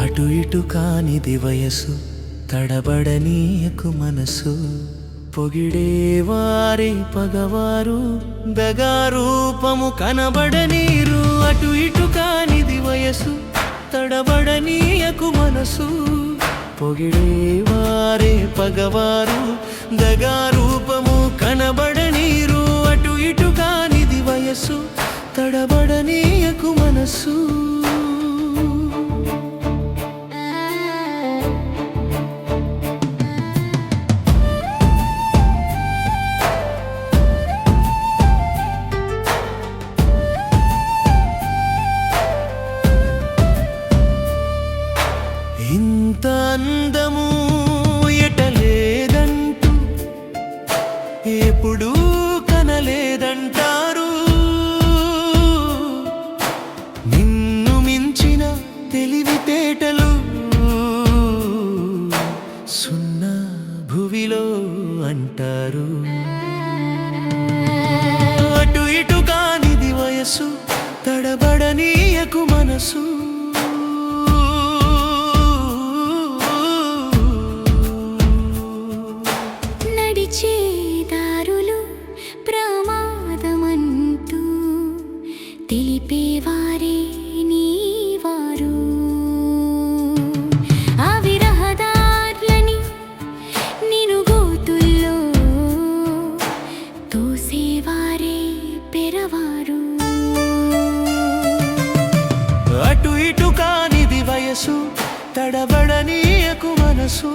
అటు ఇటు కానిది వయసు తడబడనీయకు మనసు. పొగిడే వారి పగవారు దగారూపము కనబడనీరు. అటు ఇటు కానిది వయసు తడబడనీయకు మనసు. పొగిడే పొగిడేవారే పగవారు దగారూపము కనబడనీరు. అటు ఇటు కానిది వయసు తడబడనీయకు మనసు. అంటారు. అటు ఇటు కానిది వయసు తడబడనీయకు మనసు. నడిచే దారులు ప్రమాదమంటూ తెలిపే తడబడనీయకు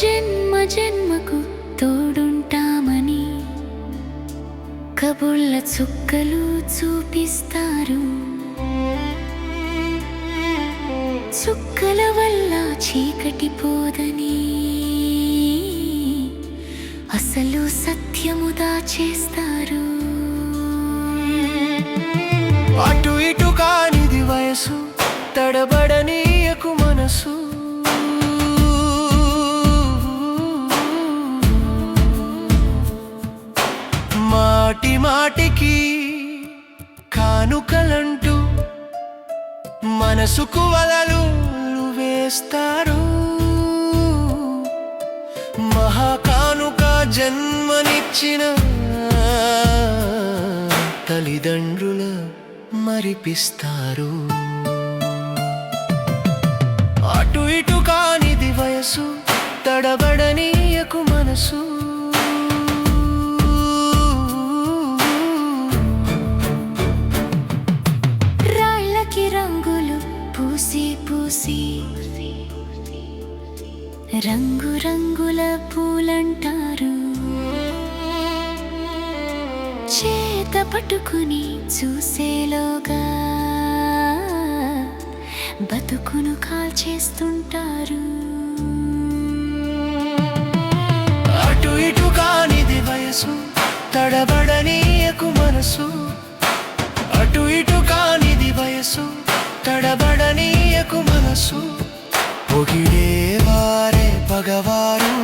జన్మ జన్మకు తోడుంటామని కబుళ్ళ చుక్కలు చూపిస్తారు. చుక్కల వల్ల చీకటి పోదని. అసలు సత్యము దాచేస్తారు. అటు ఇటు కానిది వయసు తడబడనీయకు మనసు. మాటి మాటికి కానుకలంటూ మనసుకు వలలు వేస్తారు. మహాకానుక జన్మనిచ్చిన తల్లిదండ్రుల మరిపిస్తారు. అటు ఇటు కానిది వయసు తడబడనీయకు మనసు. రంగుల పూలంటారు. చేత పట్టుకుని చూసేలోగా బతుకును కాల్చేస్తుంటారు. అటు ఇటు కానిది వయసు తడబడనీయకు మనసు. అటు ఇటు కానిది వయసు తడబడనీయకు మనసు. పొగిడే పగవారు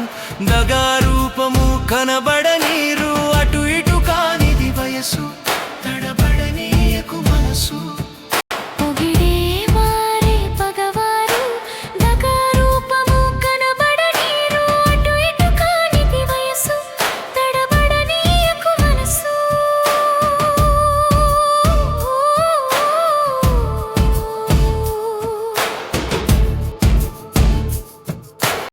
దగారూపము కనబడ